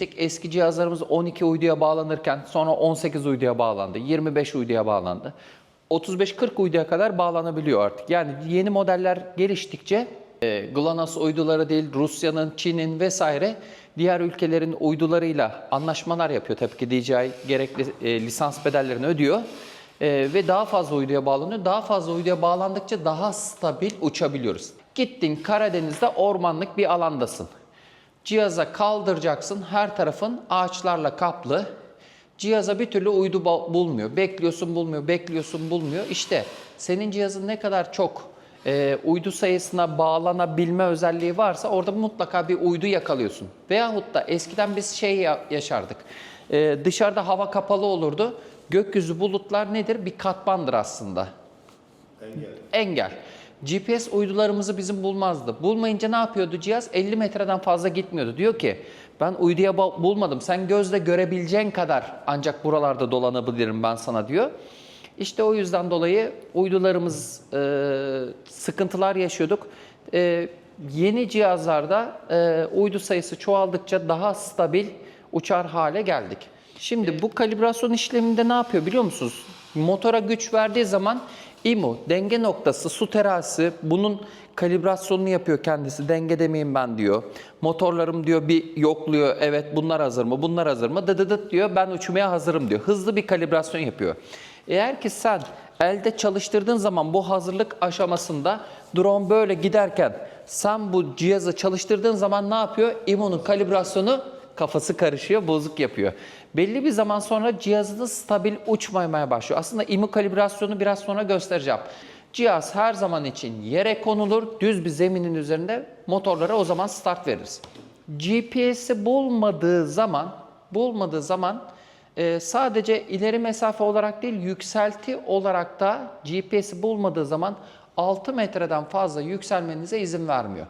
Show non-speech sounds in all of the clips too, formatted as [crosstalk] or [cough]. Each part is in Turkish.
demiştik? Eski cihazlarımız 12 uyduya bağlanırken sonra 18 uyduya bağlandı, 25 uyduya bağlandı. 35-40 uyduya kadar bağlanabiliyor artık. Yani yeni modeller geliştikçe e, GLONASS uyduları değil, Rusya'nın, Çin'in vesaire diğer ülkelerin uydularıyla anlaşmalar yapıyor. Tabii ki DJI gerekli e, lisans bedellerini ödüyor. E, ve daha fazla uyduya bağlanıyor. Daha fazla uyduya bağlandıkça daha stabil uçabiliyoruz. Gittin Karadeniz'de ormanlık bir alandasın. Cihaza kaldıracaksın. Her tarafın ağaçlarla kaplı. Cihaza bir türlü uydu bulmuyor. Bekliyorsun bulmuyor, bekliyorsun bulmuyor. İşte senin cihazın ne kadar çok e, uydu sayısına bağlanabilme özelliği varsa orada mutlaka bir uydu yakalıyorsun. Veyahut da eskiden biz şey ya- yaşardık. E, dışarıda hava kapalı olurdu. Gökyüzü bulutlar nedir? Bir katmandır aslında engel. GPS uydularımızı bizim bulmazdı. Bulmayınca ne yapıyordu cihaz? 50 metreden fazla gitmiyordu. Diyor ki ben uyduya bulmadım. Sen gözle görebileceğin kadar ancak buralarda dolanabilirim ben sana diyor. İşte o yüzden dolayı uydularımız e, sıkıntılar yaşıyorduk. E, yeni cihazlarda e, uydu sayısı çoğaldıkça daha stabil uçar hale geldik. Şimdi bu kalibrasyon işleminde ne yapıyor biliyor musunuz? Motora güç verdiği zaman IMU, denge noktası, su terazisi bunun kalibrasyonunu yapıyor kendisi. Denge demeyeyim ben diyor. Motorlarım diyor bir yokluyor. Evet bunlar hazır mı? Bunlar hazır mı? Dıdıdıt diyor. Ben uçmaya hazırım diyor. Hızlı bir kalibrasyon yapıyor. Eğer ki sen elde çalıştırdığın zaman bu hazırlık aşamasında drone böyle giderken sen bu cihazı çalıştırdığın zaman ne yapıyor? IMU'nun kalibrasyonu kafası karışıyor, bozuk yapıyor. Belli bir zaman sonra cihazınız stabil uçmamaya başlıyor. Aslında IMU kalibrasyonu biraz sonra göstereceğim. Cihaz her zaman için yere konulur, düz bir zeminin üzerinde motorlara o zaman start veririz. GPS'i bulmadığı zaman, bulmadığı zaman e, sadece ileri mesafe olarak değil, yükselti olarak da GPS'i bulmadığı zaman 6 metreden fazla yükselmenize izin vermiyor.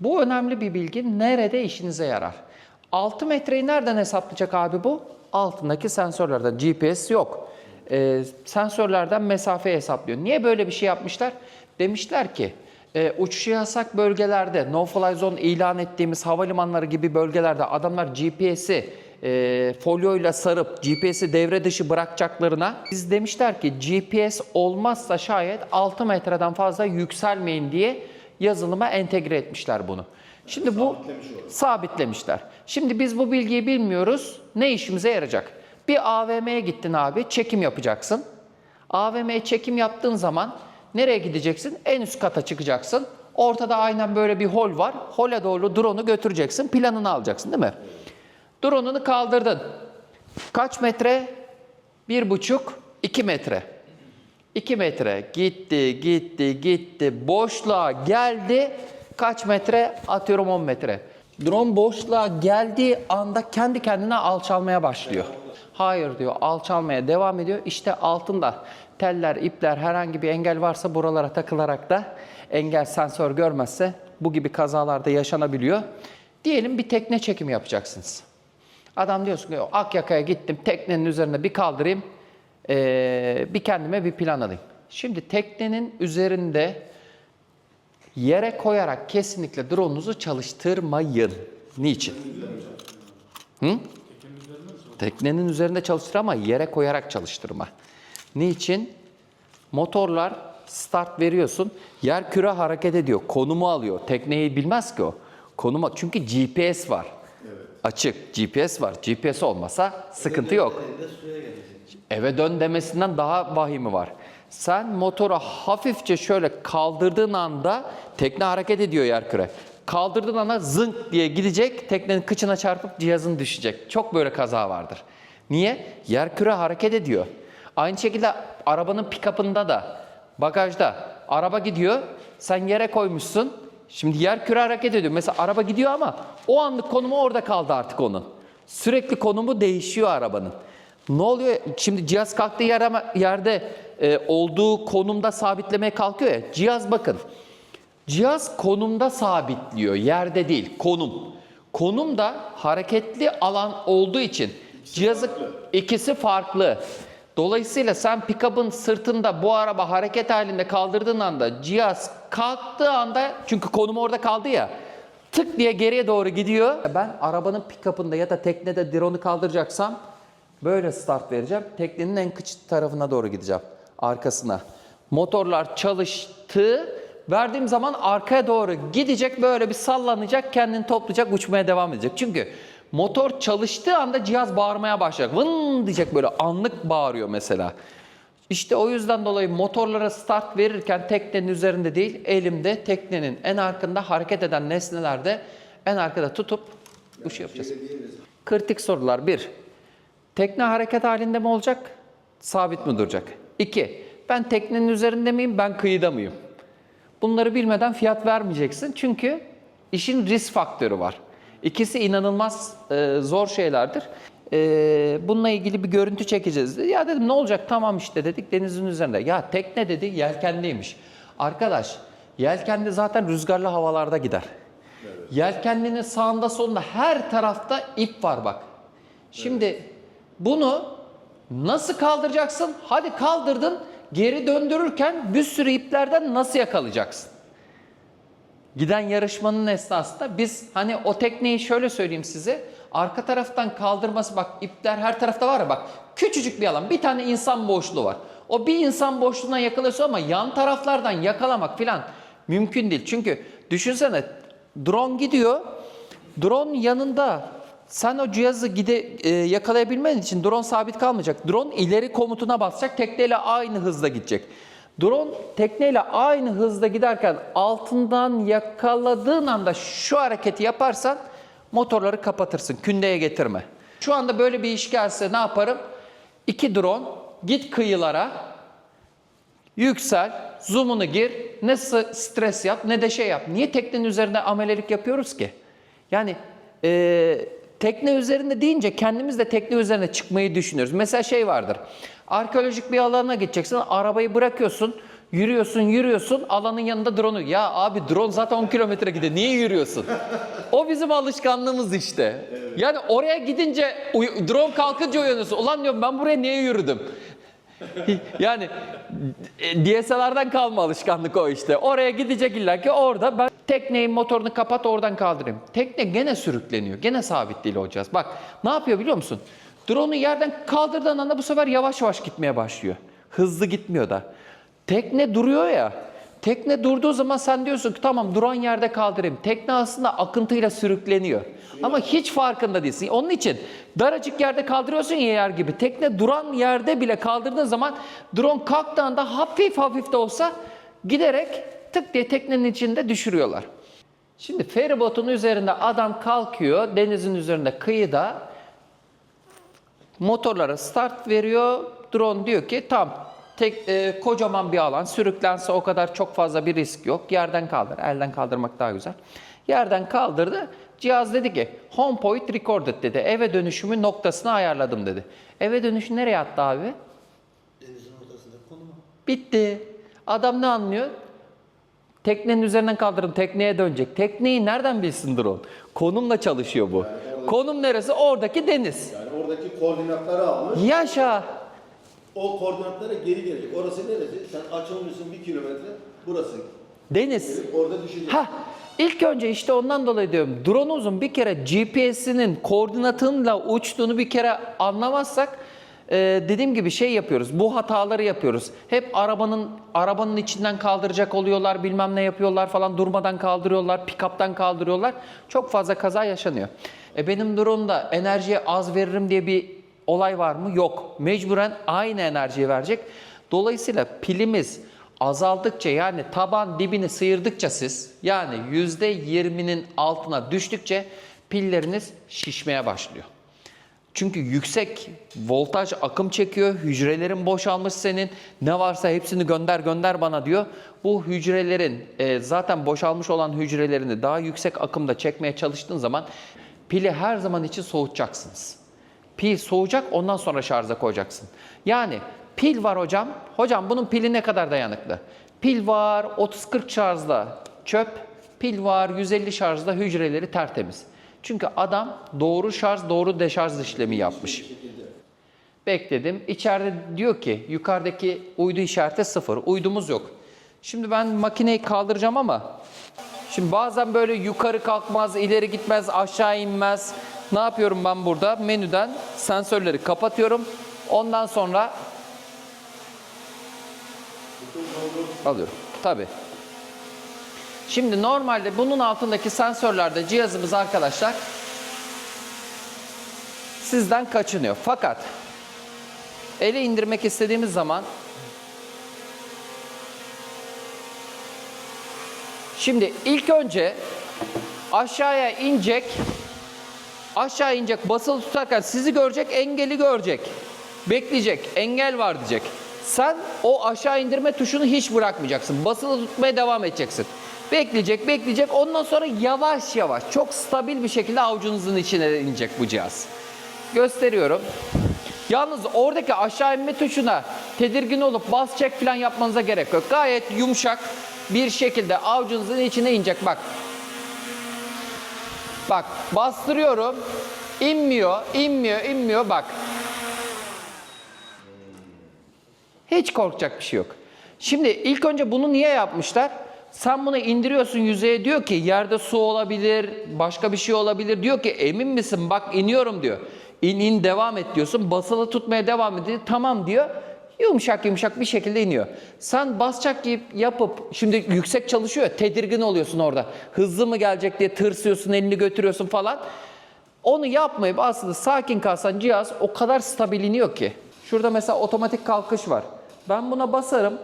Bu önemli bir bilgi. Nerede işinize yarar? 6 metreyi nereden hesaplayacak abi bu? Altındaki sensörlerden. GPS yok. Ee, sensörlerden mesafeyi hesaplıyor. Niye böyle bir şey yapmışlar? Demişler ki e, uçuşu yasak bölgelerde, no fly zone ilan ettiğimiz havalimanları gibi bölgelerde adamlar GPS'i e, folyoyla sarıp GPS'i devre dışı bırakacaklarına biz demişler ki GPS olmazsa şayet 6 metreden fazla yükselmeyin diye yazılıma entegre etmişler bunu. Şimdi bu sabitlemişler. Şimdi biz bu bilgiyi bilmiyoruz. Ne işimize yarayacak? Bir AVM'ye gittin abi, çekim yapacaksın. AVM'ye çekim yaptığın zaman nereye gideceksin? En üst kata çıkacaksın. Ortada aynen böyle bir hol var. Hole doğru drone'u götüreceksin, planını alacaksın değil mi? Drone'unu kaldırdın. Kaç metre? Bir buçuk, iki metre. 2 metre gitti, gitti, gitti. Boşluğa geldi. Kaç metre? Atıyorum 10 metre. Drone boşluğa geldiği anda kendi kendine alçalmaya başlıyor. Hayır diyor, alçalmaya devam ediyor. İşte altında teller, ipler, herhangi bir engel varsa buralara takılarak da engel sensör görmezse bu gibi kazalarda yaşanabiliyor. Diyelim bir tekne çekimi yapacaksınız. Adam diyorsun ki Akyaka'ya gittim teknenin üzerine bir kaldırayım ee, bir kendime bir plan alayım. Şimdi teknenin üzerinde yere koyarak kesinlikle drone'unuzu çalıştırmayın. Niçin? Hı? Teknenin üzerinde çalıştır ama yere koyarak çalıştırma. Niçin? Motorlar start veriyorsun. Yer küre hareket ediyor. Konumu alıyor. Tekneyi bilmez ki o. Konumu çünkü GPS var. Açık GPS var. GPS olmasa sıkıntı yok. Eve dön demesinden daha vahimi var. Sen motoru hafifçe şöyle kaldırdığın anda tekne hareket ediyor yerküre. Kaldırdığın anda zınk diye gidecek, teknenin kıçına çarpıp cihazın düşecek. Çok böyle kaza vardır. Niye? Yerküre hareket ediyor. Aynı şekilde arabanın pick-up'ında da, bagajda araba gidiyor, sen yere koymuşsun. Şimdi yer küre hareket ediyor. Mesela araba gidiyor ama o anlık konumu orada kaldı artık onun. Sürekli konumu değişiyor arabanın. Ne oluyor? Şimdi cihaz kalktığı yerde, yerde e, olduğu konumda sabitlemeye kalkıyor ya. Cihaz bakın. Cihaz konumda sabitliyor. Yerde değil. Konum. Konum da hareketli alan olduğu için cihazı ikisi farklı. Dolayısıyla sen pick-up'ın sırtında bu araba hareket halinde kaldırdığın anda cihaz kalktığı anda çünkü konumu orada kaldı ya tık diye geriye doğru gidiyor. Ben arabanın pick-up'ında ya da teknede drone'u kaldıracaksam böyle start vereceğim. Teknenin en kıç tarafına doğru gideceğim. Arkasına. Motorlar çalıştı. Verdiğim zaman arkaya doğru gidecek böyle bir sallanacak kendini toplayacak uçmaya devam edecek. Çünkü motor çalıştığı anda cihaz bağırmaya başlayacak. Vın diyecek böyle anlık bağırıyor mesela. İşte o yüzden dolayı motorlara start verirken teknenin üzerinde değil, elimde teknenin en arkında hareket eden nesnelerde en arkada tutup bu şey yapacağız. Kritik sorular. Bir, tekne hareket halinde mi olacak? Sabit mi duracak? İki, ben teknenin üzerinde miyim, ben kıyıda mıyım? Bunları bilmeden fiyat vermeyeceksin. Çünkü işin risk faktörü var. İkisi inanılmaz e, zor şeylerdir. E, bununla ilgili bir görüntü çekeceğiz. dedi. Ya dedim ne olacak tamam işte dedik denizin üzerinde. Ya tekne dedi yelkenliymiş. Arkadaş yelkenli zaten rüzgarlı havalarda gider. Yelkenlinin sağında solunda her tarafta ip var bak. Şimdi bunu nasıl kaldıracaksın? Hadi kaldırdın. Geri döndürürken bir sürü iplerden nasıl yakalayacaksın? Giden yarışmanın esnasında biz hani o tekneyi şöyle söyleyeyim size. Arka taraftan kaldırması bak ipler her tarafta var ya bak. Küçücük bir alan. Bir tane insan boşluğu var. O bir insan boşluğuna yakalıyorsun ama yan taraflardan yakalamak filan mümkün değil. Çünkü düşünsene drone gidiyor. Drone yanında sen o cihazı gide, e, yakalayabilmen için drone sabit kalmayacak. Drone ileri komutuna basacak. Tekneyle aynı hızla gidecek. Drone tekneyle aynı hızda giderken altından yakaladığın anda şu hareketi yaparsan motorları kapatırsın. Kündeye getirme. Şu anda böyle bir iş gelse ne yaparım? İki drone git kıyılara yüksel, zoom'unu gir, ne stres yap ne de şey yap. Niye teknenin üzerinde amelelik yapıyoruz ki? Yani e, tekne üzerinde deyince kendimiz de tekne üzerine çıkmayı düşünüyoruz. Mesela şey vardır. Arkeolojik bir alana gideceksin, arabayı bırakıyorsun, yürüyorsun, yürüyorsun, alanın yanında drone'u. Ya abi drone zaten 10 kilometre gidiyor, niye yürüyorsun? o bizim alışkanlığımız işte. Yani oraya gidince, drone kalkınca uyanıyorsun. Ulan diyorum ben buraya niye yürüdüm? [laughs] yani e, DSLR'dan kalma alışkanlık o işte. Oraya gidecek illa ki orada ben tekneyin motorunu kapat oradan kaldırayım. Tekne gene sürükleniyor. Gene sabit değil olacağız. Bak ne yapıyor biliyor musun? Drone'u yerden kaldırdığın anda bu sefer yavaş yavaş gitmeye başlıyor. Hızlı gitmiyor da. Tekne duruyor ya. Tekne durduğu zaman sen diyorsun ki tamam duran yerde kaldırayım. Tekne aslında akıntıyla sürükleniyor. Ama hiç farkında değilsin. Onun için daracık yerde kaldırıyorsun ya yer gibi. Tekne duran yerde bile kaldırdığın zaman drone kalktığında hafif hafif de olsa giderek tık diye teknenin içinde düşürüyorlar. Şimdi feribotun üzerinde adam kalkıyor denizin üzerinde kıyıda motorlara start veriyor. Drone diyor ki tam tek e, kocaman bir alan sürüklense o kadar çok fazla bir risk yok. Yerden kaldır. Elden kaldırmak daha güzel. Yerden kaldırdı. Cihaz dedi ki home point recorded dedi. Eve dönüşümü noktasını ayarladım dedi. Eve dönüşü nereye attı abi? Denizin ortasında konumu. Bitti. Adam ne anlıyor? Teknenin üzerinden kaldırın tekneye dönecek. Tekneyi nereden bilsin drone? Konumla çalışıyor bu. Konum neresi? Oradaki deniz. Yani oradaki koordinatları almış. Yaşa. O koordinatlara geri gelecek. Orası neresi? Sen açılmışsın bir kilometre. Burası. Deniz. Orada düşecek. Ha, ilk önce işte ondan dolayı diyorum. Drone'umuzun bir kere GPS'inin koordinatıyla uçtuğunu bir kere anlamazsak e, dediğim gibi şey yapıyoruz. Bu hataları yapıyoruz. Hep arabanın arabanın içinden kaldıracak oluyorlar, bilmem ne yapıyorlar falan durmadan kaldırıyorlar, pick-up'tan kaldırıyorlar. Çok fazla kaza yaşanıyor. E benim drone'da enerjiye az veririm diye bir olay var mı? Yok. Mecburen aynı enerjiyi verecek. Dolayısıyla pilimiz azaldıkça yani taban dibini sıyırdıkça siz yani %20'nin altına düştükçe pilleriniz şişmeye başlıyor. Çünkü yüksek voltaj akım çekiyor. Hücrelerin boşalmış senin. Ne varsa hepsini gönder gönder bana diyor. Bu hücrelerin e, zaten boşalmış olan hücrelerini daha yüksek akımda çekmeye çalıştığın zaman pili her zaman için soğutacaksınız. Pil soğuyacak ondan sonra şarja koyacaksın. Yani pil var hocam. Hocam bunun pili ne kadar dayanıklı? Pil var 30-40 şarjda çöp. Pil var 150 şarjda hücreleri tertemiz. Çünkü adam doğru şarj, doğru deşarj işlemi yapmış. Bekledim. İçeride diyor ki yukarıdaki uydu işareti sıfır. Uydumuz yok. Şimdi ben makineyi kaldıracağım ama Şimdi bazen böyle yukarı kalkmaz, ileri gitmez, aşağı inmez. Ne yapıyorum ben burada? Menüden sensörleri kapatıyorum. Ondan sonra alıyorum. Tabii. Şimdi normalde bunun altındaki sensörlerde cihazımız arkadaşlar sizden kaçınıyor. Fakat ele indirmek istediğimiz zaman Şimdi ilk önce aşağıya inecek. Aşağı inecek basılı tutarken sizi görecek, engeli görecek. Bekleyecek, engel var diyecek. Sen o aşağı indirme tuşunu hiç bırakmayacaksın. Basılı tutmaya devam edeceksin. Bekleyecek, bekleyecek. Ondan sonra yavaş yavaş, çok stabil bir şekilde avucunuzun içine inecek bu cihaz. Gösteriyorum. Yalnız oradaki aşağı inme tuşuna tedirgin olup bas çek falan yapmanıza gerek yok. Gayet yumuşak bir şekilde avucunuzun içine inecek bak. Bak bastırıyorum. İnmiyor, inmiyor, inmiyor bak. Hiç korkacak bir şey yok. Şimdi ilk önce bunu niye yapmışlar? Sen bunu indiriyorsun yüzeye diyor ki yerde su olabilir, başka bir şey olabilir. Diyor ki emin misin bak iniyorum diyor. İn in devam et diyorsun. Basılı tutmaya devam ediyor. Tamam diyor. Yumuşak yumuşak bir şekilde iniyor. Sen basacak gibi yapıp şimdi yüksek çalışıyor tedirgin oluyorsun orada. Hızlı mı gelecek diye tırsıyorsun elini götürüyorsun falan. Onu yapmayıp aslında sakin kalsan cihaz o kadar stabil iniyor ki. Şurada mesela otomatik kalkış var. Ben buna basarım.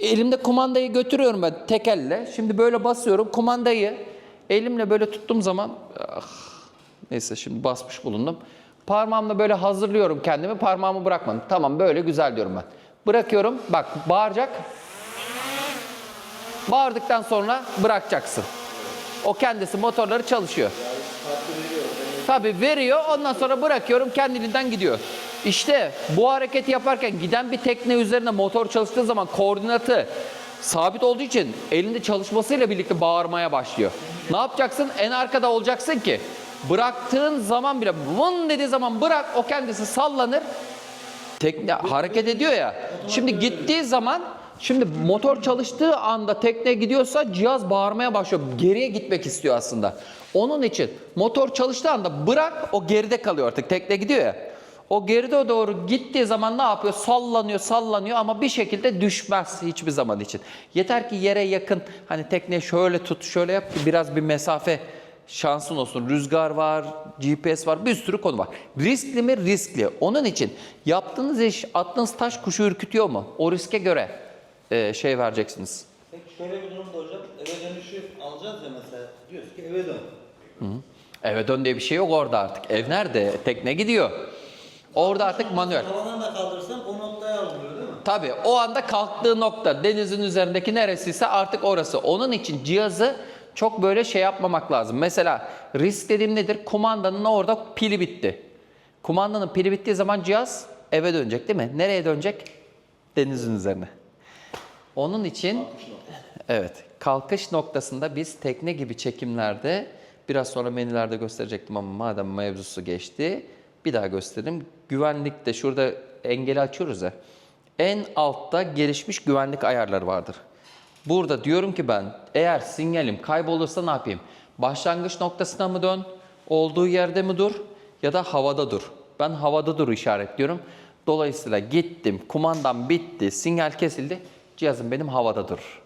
Elimde kumandayı götürüyorum ben tek elle. Şimdi böyle basıyorum. Kumandayı elimle böyle tuttuğum zaman ah, neyse şimdi basmış bulundum. Parmağımla böyle hazırlıyorum kendimi. Parmağımı bırakmadım. Tamam böyle güzel diyorum ben. Bırakıyorum. Bak bağıracak. Bağırdıktan sonra bırakacaksın. O kendisi motorları çalışıyor. Tabii veriyor ondan sonra bırakıyorum kendiliğinden gidiyor. İşte bu hareketi yaparken giden bir tekne üzerine motor çalıştığı zaman koordinatı sabit olduğu için elinde çalışmasıyla birlikte bağırmaya başlıyor. Ne yapacaksın? En arkada olacaksın ki bıraktığın zaman bile vın dediği zaman bırak o kendisi sallanır. Tekne hareket ediyor ya. Şimdi gittiği zaman şimdi motor çalıştığı anda tekne gidiyorsa cihaz bağırmaya başlıyor. Geriye gitmek istiyor aslında. Onun için motor çalıştığı anda bırak o geride kalıyor artık. Tekne gidiyor ya. O geride doğru gittiği zaman ne yapıyor? Sallanıyor, sallanıyor ama bir şekilde düşmez hiçbir zaman için. Yeter ki yere yakın hani tekne şöyle tut, şöyle yap biraz bir mesafe şansın olsun. Rüzgar var, GPS var, bir sürü konu var. Riskli mi? Riskli. Onun için yaptığınız iş, attığınız taş kuşu ürkütüyor mu? O riske göre e, şey vereceksiniz. Peki şöyle bir durumda hocam, eve dönüşü alacağız ya mesela, diyoruz ki eve dön. Eve dön diye bir şey yok orada artık. Ev nerede? Tekne gidiyor. Orada artık manuel. Havadan da kaldırsam o noktaya alınıyor değil mi? Tabii o anda kalktığı nokta denizin üzerindeki neresiyse artık orası. Onun için cihazı çok böyle şey yapmamak lazım. Mesela risk dediğim nedir? Kumandanın orada pili bitti. Kumandanın pili bittiği zaman cihaz eve dönecek değil mi? Nereye dönecek? Denizin üzerine. Onun için evet kalkış noktasında biz tekne gibi çekimlerde biraz sonra menülerde gösterecektim ama madem mevzusu geçti bir daha göstereyim. Güvenlikte şurada engeli açıyoruz ya. En altta gelişmiş güvenlik ayarları vardır. Burada diyorum ki ben eğer sinyalim kaybolursa ne yapayım? Başlangıç noktasına mı dön? Olduğu yerde mi dur? Ya da havada dur. Ben havada dur işaretliyorum. Dolayısıyla gittim, kumandam bitti, sinyal kesildi. Cihazım benim havada durur.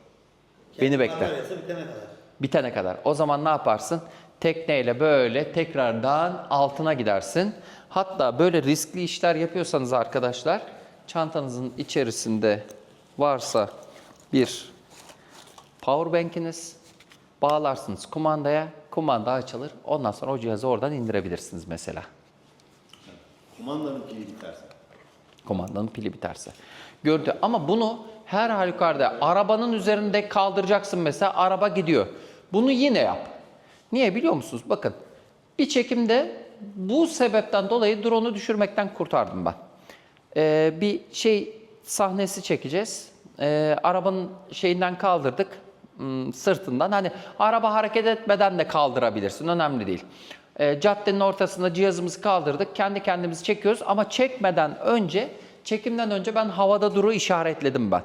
Beni bekle. Kameraysa bitene kadar. Bitene kadar. O zaman ne yaparsın? Tekneyle böyle tekrardan altına gidersin. Hatta böyle riskli işler yapıyorsanız arkadaşlar, çantanızın içerisinde varsa bir powerbank'iniz bağlarsınız kumandaya, kumanda açılır. Ondan sonra o cihazı oradan indirebilirsiniz mesela. Kumandanın pili biterse. Kumandanın pili biterse. Gördü ama bunu her halükarda arabanın üzerinde kaldıracaksın mesela araba gidiyor. Bunu yine yap. Niye biliyor musunuz? Bakın bir çekimde bu sebepten dolayı drone'u düşürmekten kurtardım ben. Ee, bir şey sahnesi çekeceğiz. Ee, arabanın şeyinden kaldırdık sırtından. Hani araba hareket etmeden de kaldırabilirsin. Önemli değil. Ee, caddenin ortasında cihazımızı kaldırdık. Kendi kendimizi çekiyoruz ama çekmeden önce, çekimden önce ben havada duru işaretledim ben.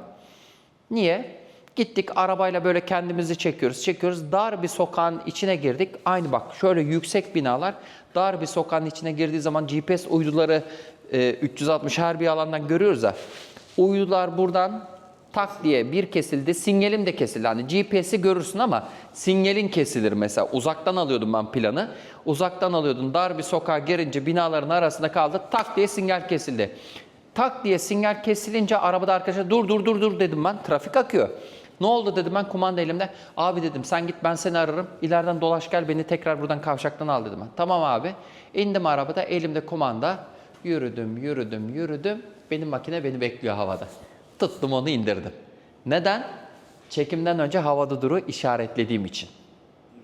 Niye? Gittik arabayla böyle kendimizi çekiyoruz, çekiyoruz. Dar bir sokağın içine girdik. Aynı bak şöyle yüksek binalar. Dar bir sokağın içine girdiği zaman GPS uyduları e, 360 her bir alandan görüyoruz ya. Uydular buradan tak diye bir kesildi. Sinyalim de kesildi. Hani GPS'i görürsün ama sinyalin kesilir mesela. Uzaktan alıyordum ben planı. Uzaktan alıyordum. Dar bir sokağa girince binaların arasında kaldı. Tak diye sinyal kesildi. Tak diye sinyal kesilince arabada arkadaşa dur dur dur dur dedim ben. Trafik akıyor. Ne oldu dedim ben kumanda elimde. Abi dedim sen git ben seni ararım. İleriden dolaş gel beni tekrar buradan kavşaktan al dedim ben. Tamam abi. İndim arabada elimde kumanda. Yürüdüm yürüdüm yürüdüm. Benim makine beni bekliyor havada. Tuttum onu indirdim. Neden? Çekimden önce havada duru işaretlediğim için.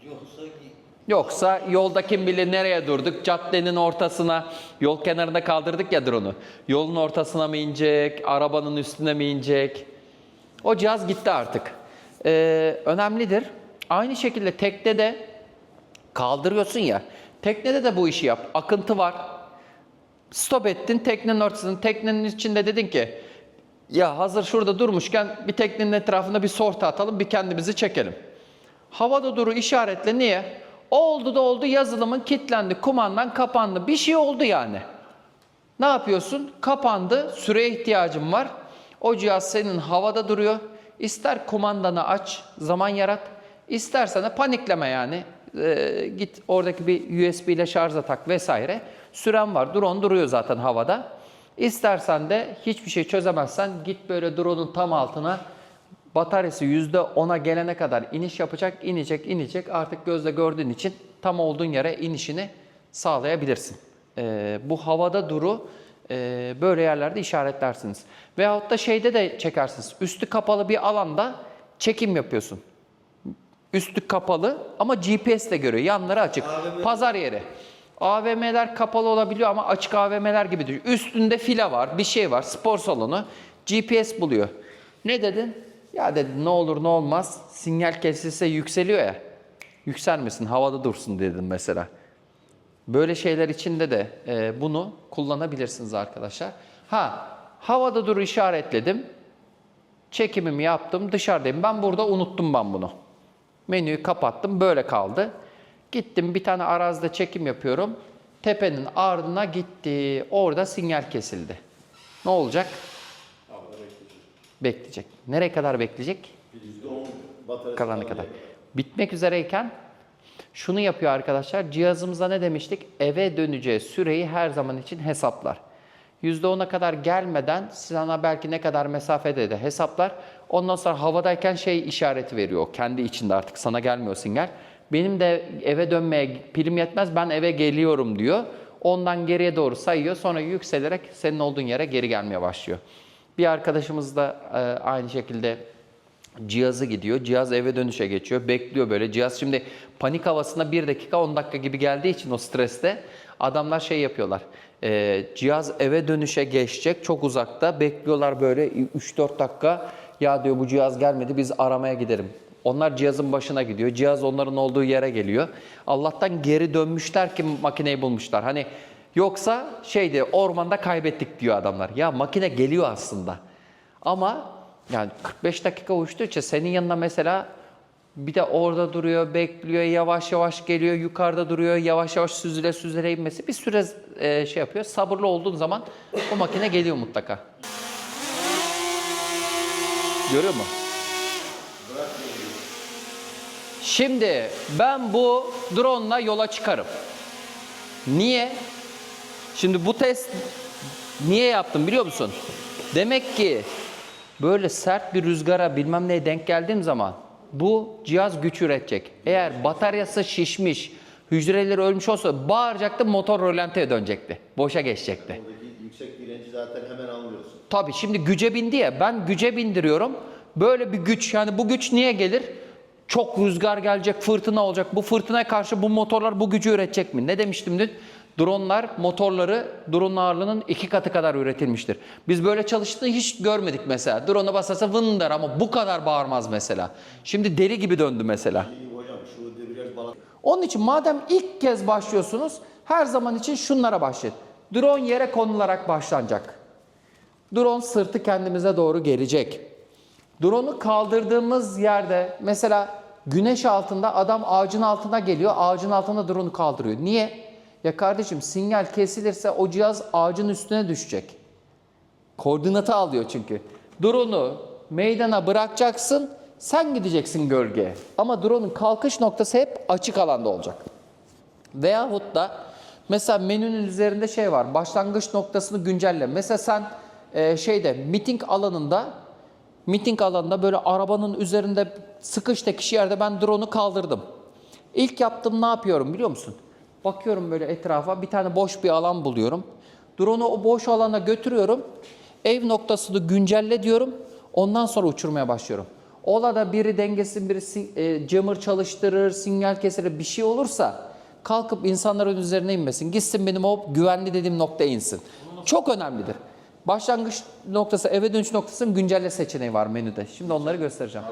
Yoksa Yoksa yolda kim bilir nereye durduk? Caddenin ortasına, yol kenarında kaldırdık ya drone'u. Yolun ortasına mı inecek, arabanın üstüne mi inecek? O cihaz gitti artık. Ee, önemlidir. Aynı şekilde teknede de kaldırıyorsun ya. Teknede de bu işi yap. Akıntı var. Stop ettin teknenin ortasında. Teknenin içinde dedin ki ya hazır şurada durmuşken bir teknenin etrafında bir sorta atalım bir kendimizi çekelim. Havada duru işaretle niye? Oldu da oldu yazılımın kilitlendi, kumandan kapandı. Bir şey oldu yani. Ne yapıyorsun? Kapandı, süreye ihtiyacım var. O cihaz senin havada duruyor. İster kumandanı aç, zaman yarat. İstersen de panikleme yani. Ee, git oradaki bir USB ile şarja tak vesaire. Süren var. Drone duruyor zaten havada. İstersen de hiçbir şey çözemezsen git böyle drone'un tam altına bataryası %10'a gelene kadar iniş yapacak, inecek, inecek. Artık gözle gördüğün için tam olduğun yere inişini sağlayabilirsin. Ee, bu havada duru e, böyle yerlerde işaretlersiniz. Veyahut da şeyde de çekersiniz. Üstü kapalı bir alanda çekim yapıyorsun. Üstü kapalı ama GPS de görüyor. Yanları açık. AVM. Pazar yeri. AVM'ler kapalı olabiliyor ama açık AVM'ler gibi düşün. Üstünde file var, bir şey var, spor salonu. GPS buluyor. Ne dedin? Ya dedin ne olur ne olmaz. Sinyal kesilse yükseliyor ya. Yükselmesin, havada dursun dedim mesela. Böyle şeyler içinde de e, bunu kullanabilirsiniz arkadaşlar. Ha, havada dur işaretledim. Çekimimi yaptım, dışarıdayım. Ben burada unuttum ben bunu. Menüyü kapattım, böyle kaldı. Gittim bir tane arazide çekim yapıyorum. Tepenin ardına gitti. Orada sinyal kesildi. Ne olacak? Bekleyecek. Nereye kadar bekleyecek? %10 bataryası Kalana kadar. Bitmek üzereyken şunu yapıyor arkadaşlar. Cihazımıza ne demiştik? Eve döneceği süreyi her zaman için hesaplar. %10'a kadar gelmeden sana belki ne kadar mesafede de hesaplar. Ondan sonra havadayken şey işareti veriyor. Kendi içinde artık sana gelmiyor sinyal. Benim de eve dönmeye pilim yetmez ben eve geliyorum diyor. Ondan geriye doğru sayıyor. Sonra yükselerek senin olduğun yere geri gelmeye başlıyor. Bir arkadaşımız da e, aynı şekilde cihazı gidiyor. Cihaz eve dönüşe geçiyor. Bekliyor böyle. Cihaz şimdi panik havasında 1 dakika 10 dakika gibi geldiği için o streste adamlar şey yapıyorlar. Ee, cihaz eve dönüşe geçecek çok uzakta. Bekliyorlar böyle 3-4 dakika. Ya diyor bu cihaz gelmedi biz aramaya gidelim. Onlar cihazın başına gidiyor. Cihaz onların olduğu yere geliyor. Allah'tan geri dönmüşler ki makineyi bulmuşlar. Hani yoksa şeydi ormanda kaybettik diyor adamlar. Ya makine geliyor aslında. Ama yani 45 dakika uçtuğu için senin yanına mesela bir de orada duruyor, bekliyor, yavaş yavaş geliyor, yukarıda duruyor, yavaş yavaş süzüle süzüle inmesi bir süre e, şey yapıyor. Sabırlı olduğun zaman o makine geliyor mutlaka. Görüyor musun? Şimdi ben bu drone'la yola çıkarım. Niye? Şimdi bu test niye yaptım biliyor musun? Demek ki böyle sert bir rüzgara bilmem neye denk geldiğim zaman bu cihaz güç üretecek. Eğer bataryası şişmiş, hücreleri ölmüş olsa bağıracaktı motor rölanteye dönecekti. Boşa geçecekti. Oradaki yüksek direnci zaten hemen anlıyorsun. Tabii şimdi güce bindi ya ben güce bindiriyorum. Böyle bir güç yani bu güç niye gelir? Çok rüzgar gelecek, fırtına olacak. Bu fırtınaya karşı bu motorlar bu gücü üretecek mi? Ne demiştim dün? Dronlar motorları drone ağırlığının iki katı kadar üretilmiştir. Biz böyle çalıştığını hiç görmedik mesela. Drone'a basarsa vın der ama bu kadar bağırmaz mesela. Şimdi deli gibi döndü mesela. Onun için madem ilk kez başlıyorsunuz her zaman için şunlara başlayın. Drone yere konularak başlanacak. Drone sırtı kendimize doğru gelecek. Drone'u kaldırdığımız yerde mesela güneş altında adam ağacın altına geliyor. Ağacın altında drone'u kaldırıyor. Niye? Ya kardeşim sinyal kesilirse o cihaz ağacın üstüne düşecek. Koordinatı alıyor çünkü. Drone'u meydana bırakacaksın. Sen gideceksin gölgeye. Ama drone'un kalkış noktası hep açık alanda olacak. Veyahut da mesela menünün üzerinde şey var. Başlangıç noktasını güncelle. Mesela sen e, şeyde miting alanında miting alanında böyle arabanın üzerinde sıkış tekiş yerde ben drone'u kaldırdım. İlk yaptığım ne yapıyorum biliyor musun? Bakıyorum böyle etrafa bir tane boş bir alan buluyorum. Drone'u o boş alana götürüyorum. Ev noktasını güncelle diyorum. Ondan sonra uçurmaya başlıyorum. Ola da biri dengesin, biri e, jammer çalıştırır, sinyal keser bir şey olursa kalkıp insanların üzerine inmesin. Gitsin benim o güvenli dediğim noktaya insin. Çok önemlidir. Başlangıç noktası, eve dönüş noktasının güncelle seçeneği var menüde. Şimdi onları göstereceğim.